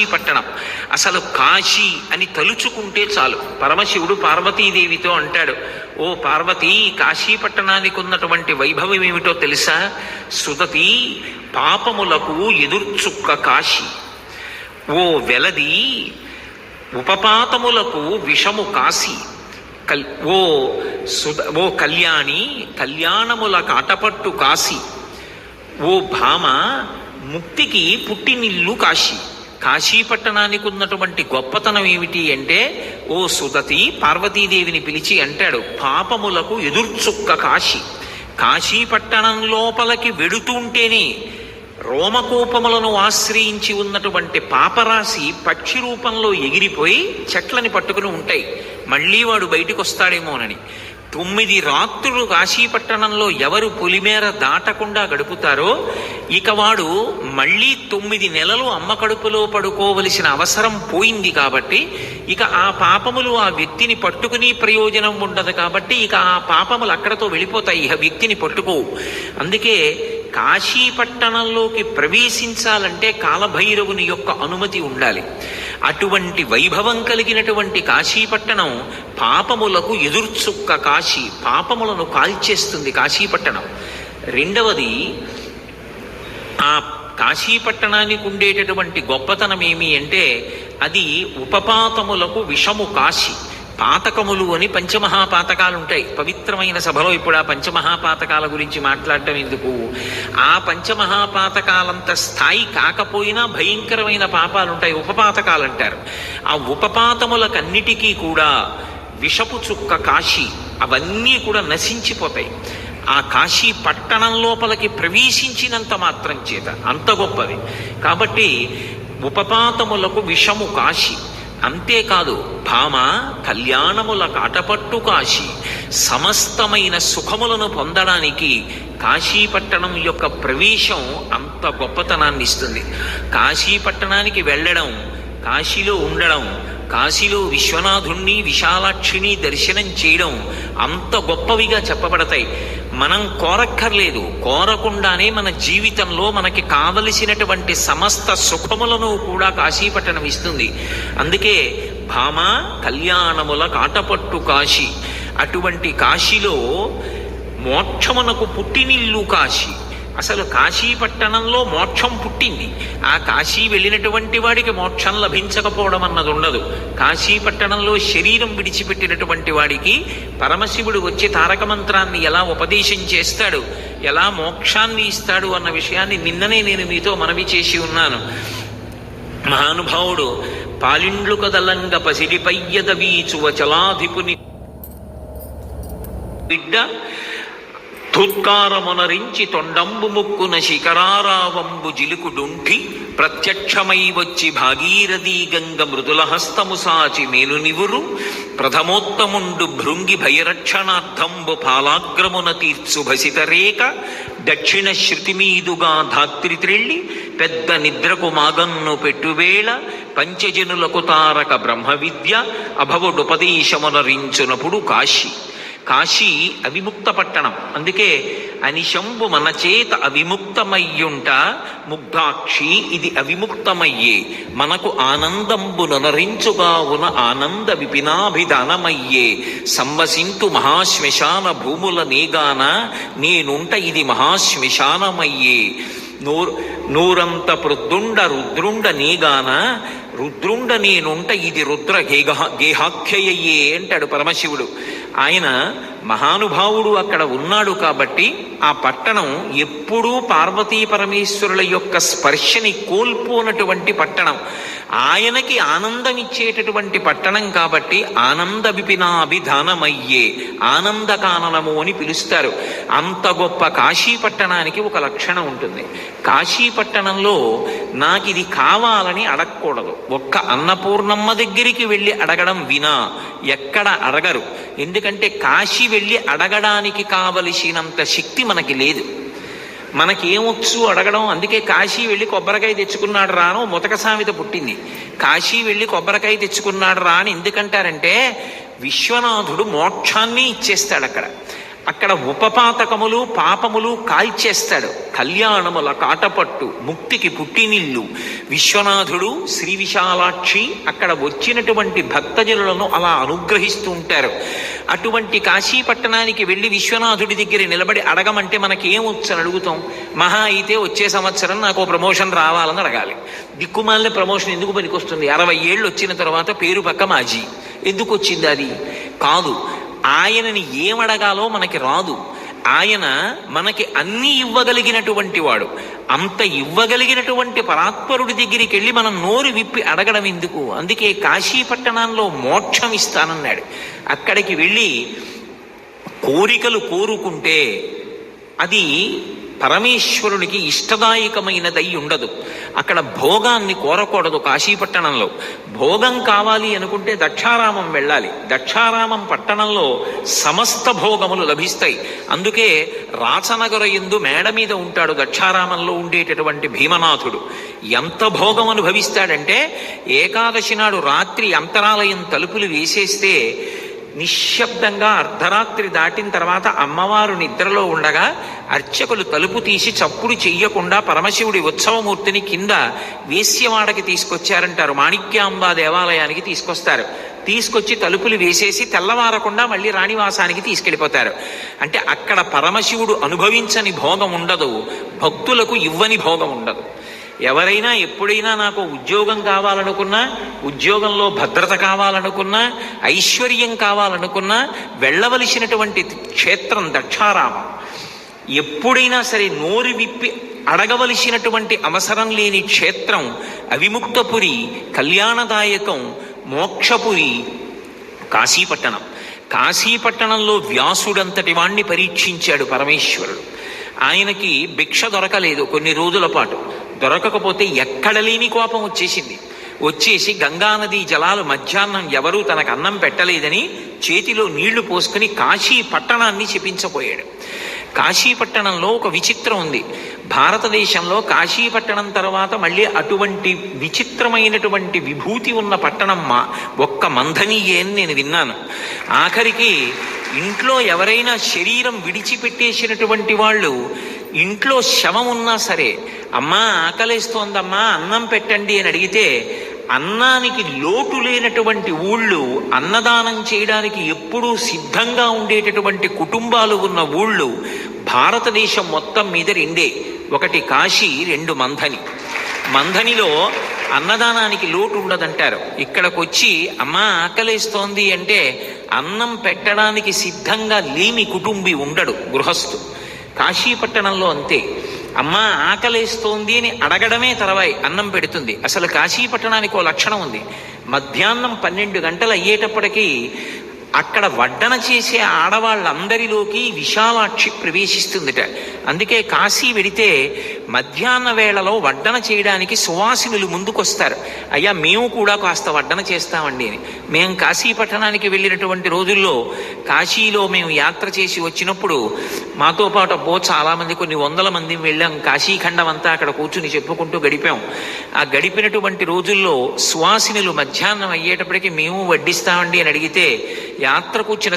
కాశీ పట్టణం అసలు కాశీ అని తలుచుకుంటే చాలు. పరమశివుడు పార్వతీదేవితో అంటాడు ఓ పార్వతి కాశీ పట్టణానికి ఉన్నటువంటి వైభవం ఏమిటో తెలుసా? సుదతి పాపములకు ఎదుర్చుక్క కాశీ. ఓ వెలది ఉపపాతములకు విషము కాశీ. కల్ ఓ సుద ఓ కళ్యాణి కళ్యాణముల కాటపట్టు కాశీ. ఓ భామ ముక్తికి పుట్టినిల్లు కాశీ. కాశీ పట్టణానికి ఉన్నటువంటి గొప్పతనం ఏమిటి అంటే ఓ సుదతి పార్వతీదేవిని పిలిచి అంటాడు పాపములకు ఎదుర్చుక్క కాశీ కాశీ. పట్టణం లోపలికి వెడుతుంటేనే రోమకోపములను ఆశ్రయించి ఉన్నటువంటి పాపరాశి పక్షి రూపంలో ఎగిరిపోయి చెట్లని పట్టుకుని ఉంటాయి. మళ్ళీ వాడు బయటకు వస్తాడేమోనని తొమ్మిది రాత్రులు కాశీపట్టణంలో ఎవరు పులిమేర దాటకుండా గడుపుతారో ఇక వాడు మళ్ళీ తొమ్మిది నెలలు అమ్మ కడుపులో పడుకోవలసిన అవసరం పోయింది కాబట్టి ఇక ఆ పాపములు ఆ వ్యక్తిని పట్టుకుని ప్రయోజనం ఉండదు కాబట్టి ఇక ఆ పాపములు అక్కడతో వెళ్ళిపోతాయి. ఇక వ్యక్తిని పట్టుకోవు అందుకే కాశీపట్టణంలోకి ప్రవేశించాలంటే కాలభైరవుని యొక్క అనుమతి ఉండాలి. అటువంటి వైభవం కలిగినటువంటి కాశీపట్టణం పాపములకు ఎదుర్చుక్క కాశీ పాపములను కాల్చేస్తుంది కాశీపట్టణం. రెండవది ఆ కాశీపట్టణానికి ఉండేటటువంటి గొప్పతనం ఏమి అంటే అది ఉపపాతములకు విషము కాశీ. పాతకములు అని పంచమహాపాతకాలు ఉంటాయి పవిత్రమైన సభలో ఇప్పుడు ఆ పంచమహాపాతకాల గురించి మాట్లాడటం ఎందుకు? ఆ పంచమహాపాతకాలంత స్థాయి కాకపోయినా భయంకరమైన పాపాలు ఉంటాయి ఉపపాతకాలు అంటారు ఆ ఉపపాతములకన్నిటికీ కూడా విషపు చుక్క కాశీ అవన్నీ కూడా నశించిపోతాయి. ఆ కాశీ పట్టణం లోపలికి ప్రవేశించినంత మాత్రం చేత అంత గొప్పది. కాబట్టి ఉపపాతములకు విషము కాశీ అంతేకాదు భామ కళ్యాణముల కాటపట్టు కాశీ. సమస్తమైన సుఖములను పొందడానికి కాశీపట్టణం యొక్క ప్రవేశం అంత గొప్పతనాన్ని ఇస్తుంది. కాశీపట్టణానికి వెళ్ళడం కాశీలో ఉండడం కాశీలో విశ్వనాథుణ్ణి విశాలాక్షిని దర్శనం చేయడం అంత గొప్పవిగా చెప్పబడతాయి. మనం కోరక్కర్లేదు. కోరకుండానే మన జీవితంలో మనకి కావలసినటువంటి సమస్త సుఖములను కూడా కాశీపట్టణం ఇస్తుంది. అందుకే భామ కళ్యాణముల కాటపట్టు కాశీ. అటువంటి కాశీలో మోక్షమునకు పుట్టినిల్లు కాశీ. అసలు కాశీ పట్టణంలో మోక్షం పుట్టింది. ఆ కాశీ వెళ్ళినటువంటి వాడికి మోక్షం లభించకపోవడం అన్నది ఉండదు. కాశీ పట్టణంలో శరీరం విడిచిపెట్టినటువంటి వాడికి పరమశివుడు వచ్చి తారక మంత్రాన్ని ఎలా ఉపదేశం చేస్తాడు ఎలా మోక్షాన్ని ఇస్తాడు అన్న విషయాన్ని నిన్ననే నేను మీతో మనవి చేసి ఉన్నాను. మహానుభావుడు పాలిండ్లు కదలంగ పసిడిపయ్యద వీచువ చలాధిపుని బిడ్డ ధుత్కారమునరించి తొండంబు ముక్కున శిఖరారావంబు జిలుకుడుంఠి ప్రత్యక్షమై వచ్చి భాగీరథీ గంగ మృదుల హస్తము సాచి మేలునివురు ప్రథమోత్తముండు భృంగి భయరక్షణార్థంబు పాలాగ్రమున తీర్చు భసితరేక దక్షిణ శృతిమీదుగా ధాత్రి త్రిళ్ళి పెద్ద నిద్రకు మాగన్ను పెట్టువేళ. పంచజనులకు తారక బ్రహ్మ విద్య అభవుడుపదేశమునరించునప్పుడు కాశీ. కాశీ అవిముక్త పట్టణం. అందుకే అనిశంబు మన చేత అవిముక్తమయ్యుంట ముగ్ధాక్షి ఇది అవిముక్తమయ్యే. మనకు ఆనందంబు ననరించుగా ఉన్న ఆనంద విపినాభిధానమయ్యే. సంవసింతు మహాశ్మశాన భూముల నేగాన నేనుంట ఇది మహాశ్మశానమయ్యే. నూర్ నూరంత ప్రొద్దుండ రుద్రుండ నీగాన రుద్రుండ నేనుంట ఇది రుద్ర గేహ గేహాఖ్యయ్యే అంటాడు పరమశివుడు. ఆయన మహానుభావుడు అక్కడ ఉన్నాడు కాబట్టి ఆ పట్టణం ఎప్పుడూ పార్వతీ పరమేశ్వరుల యొక్క స్పర్శని కోల్పోనటువంటి పట్టణం. ఆయనకి ఆనందం ఇచ్చేటటువంటి పట్టణం కాబట్టి ఆనంద విపినాభిధానమయ్యే ఆనందకాననము అని పిలుస్తారు. అంత గొప్ప కాశీ పట్టణానికి ఒక లక్షణం ఉంటుంది. కాశీ పట్టణంలో నాకు ఇది కావాలని అడగకూడదు. ఒక్క అన్నపూర్ణమ్మ దగ్గరికి వెళ్ళి అడగడం వినా ఎక్కడ అడగరు. ఎందుకంటే కాశీ వెళ్ళి అడగడానికి కావలసినంత శక్తి మనకి లేదు. మనకేమొచ్చు అడగడం? అందుకే కాశీ వెళ్ళి కొబ్బరికాయ తెచ్చుకున్నాడు రాను ముతక సామెత పుట్టింది. కాశీ వెళ్ళి కొబ్బరికాయ తెచ్చుకున్నాడు రా అని ఎందుకంటారంటే విశ్వనాథుడు మోక్షాన్ని ఇచ్చేస్తాడు అక్కడ అక్కడ ఉపపాతకములు పాపములు కాల్చేస్తాడు. కళ్యాణముల కాటపట్టు ముక్తికి పుట్టినిల్లు. విశ్వనాథుడు శ్రీ విశాలాక్షి అక్కడ వచ్చినటువంటి భక్తజనులను అలా అనుగ్రహిస్తూ ఉంటారు. అటువంటి కాశీపట్టణానికి వెళ్ళి విశ్వనాథుడి దగ్గర నిలబడి అడగమంటే మనకేం వచ్చని అడుగుతాం? మహా అయితే వచ్చే సంవత్సరం నాకు ఓ ప్రమోషన్ రావాలని అడగాలి. దిక్కుమాలిన ప్రమోషన్ ఎందుకు పనికొస్తుంది? అరవై ఏళ్ళు వచ్చిన తర్వాత పేరు పక్క మాజీ. ఎందుకు వచ్చింది అది? కాదు ఆయనని ఏమడగాలో మనకి రాదు. ఆయన మనకి అన్ని ఇవ్వగలిగినటువంటి వాడు. అంత ఇవ్వగలిగినటువంటి పరాత్పరుడి దగ్గరికి వెళ్ళి మనం నోరు విప్పి అడగడం ఎందుకు? అందుకే కాశీ పట్టణంలో మోక్షం ఇస్తానన్నాడు. అక్కడికి వెళ్ళి కోరికలు కోరుకుంటే అది పరమేశ్వరునికి ఇష్టదాయకమైనదై ఉండదు. అక్కడ భోగాన్ని కోరకూడదు కాశీపట్టణంలో. భోగం కావాలి అనుకుంటే దక్షారామం వెళ్ళాలి. దక్షారామం పట్టణంలో సమస్త భోగములు లభిస్తాయి. అందుకే రాచనగర ఎందు మేడ మీద ఉంటాడు దక్షారామంలో ఉండేటటువంటి భీమనాథుడు. ఎంత భోగం అనుభవిస్తాడంటే ఏకాదశి నాడు రాత్రి అంతరాలయం తలుపులు వేసేస్తే నిశ్శబ్దంగా అర్ధరాత్రి దాటిన తర్వాత అమ్మవారు నిద్రలో ఉండగా అర్చకులు తలుపు తీసి చప్పుడు చెయ్యకుండా పరమశివుడి ఉత్సవమూర్తిని కింద వేశ్యవాడకి తీసుకొచ్చారంటారు. మాణిక్యాంబా దేవాలయానికి తీసుకొస్తారు. తీసుకొచ్చి తలుపులు వేసేసి తెల్లవారకుండా మళ్ళీ రాణివాసానికి తీసుకెళ్ళిపోతారు. అంటే అక్కడ పరమశివుడు అనుభవించని భోగం ఉండదు. భక్తులకు ఇవ్వని భోగం ఉండదు. ఎవరైనా ఎప్పుడైనా నాకు ఉద్యోగం కావాలనుకున్నా ఉద్యోగంలో భద్రత కావాలనుకున్నా ఐశ్వర్యం కావాలనుకున్నా వెళ్ళవలసినటువంటి క్షేత్రం దక్షారామం. ఎప్పుడైనా సరే నోరు విప్పి అడగవలసినటువంటి అవసరం లేని క్షేత్రం అవిముక్తపురి కళ్యాణదాయకం మోక్షపురి కాశీపట్టణం. కాశీపట్టణంలో వ్యాసుడంతటి వాణ్ణి పరీక్షించాడు పరమేశ్వరుడు. ఆయనకి భిక్ష దొరకలేదు కొన్ని రోజుల పాటు. దొరకకపోతే ఎక్కడ లేని కోపం వచ్చేసింది. వచ్చేసి గంగానది జలాలు మధ్యాహ్నం ఎవరూ తనకు అన్నం పెట్టలేదని చేతిలో నీళ్ళు పోసుకుని కాశీ పట్టణాన్ని చెప్పించబోయాడు. కాశీ పట్టణంలో ఒక విచిత్రం ఉంది. భారతదేశంలో కాశీ పట్టణం తర్వాత మళ్ళీ అటువంటి విచిత్రమైనటువంటి విభూతి ఉన్న పట్టణం మా ఒక్క మంధనీయే అని నేను విన్నాను. ఆఖరికి ఇంట్లో ఎవరైనా శరీరం విడిచిపెట్టేసినటువంటి వాళ్ళు ఇంట్లో శవం ఉన్నా సరే అమ్మా ఆకలిస్తోందమ్మా అన్నం పెట్టండి అని అడిగితే అన్నానికి లోటు లేనటువంటి ఊళ్ళు అన్నదానం చేయడానికి ఎప్పుడూ సిద్ధంగా ఉండేటటువంటి కుటుంబాలు ఉన్న ఊళ్ళు భారతదేశం మొత్తం మీద రెండే. ఒకటి కాశీ రెండు మంధని. మంధనిలో అన్నదానానికి లోటు ఉండదంటారు. ఇక్కడికి వచ్చి అమ్మా ఆకలిస్తోంది అంటే అన్నం పెట్టడానికి సిద్ధంగా లేని కుటుంబి ఉండడు గృహస్థు. కాశీపట్టణంలో అంతే. అమ్మ ఆకలేస్తోంది అని అడగడమే తర్వాయి అన్నం పెడుతుంది. అసలు కాశీపట్టణానికి ఓ లక్షణం ఉంది. మధ్యాహ్నం పన్నెండు గంటలు అయ్యేటప్పటికీ అక్కడ వడ్డన చేసే ఆడవాళ్ళందరిలోకి విశాలాక్షి ప్రవేశిస్తుందిట. అందుకే కాశీ వెడితే మధ్యాహ్న వేళలో వడ్డన చేయడానికి సువాసినులు ముందుకొస్తారు. అయ్యా మేము కూడా కాస్త వడ్డన చేస్తామండి అని. మేము కాశీ పట్టణానికి వెళ్ళినటువంటి రోజుల్లో కాశీలో మేము యాత్ర చేసి వచ్చినప్పుడు మాతో పాటు అబ్బో చాలామంది కొన్ని వందల మంది వెళ్ళాం. కాశీఖండం అంతా అక్కడ కూర్చుని చెప్పుకుంటూ గడిపాం. ఆ గడిపినటువంటి రోజుల్లో సువాసినులు మధ్యాహ్నం అయ్యేటప్పటికి మేము వడ్డిస్తామండి అని అడిగితే యాత్రకు వచ్చిన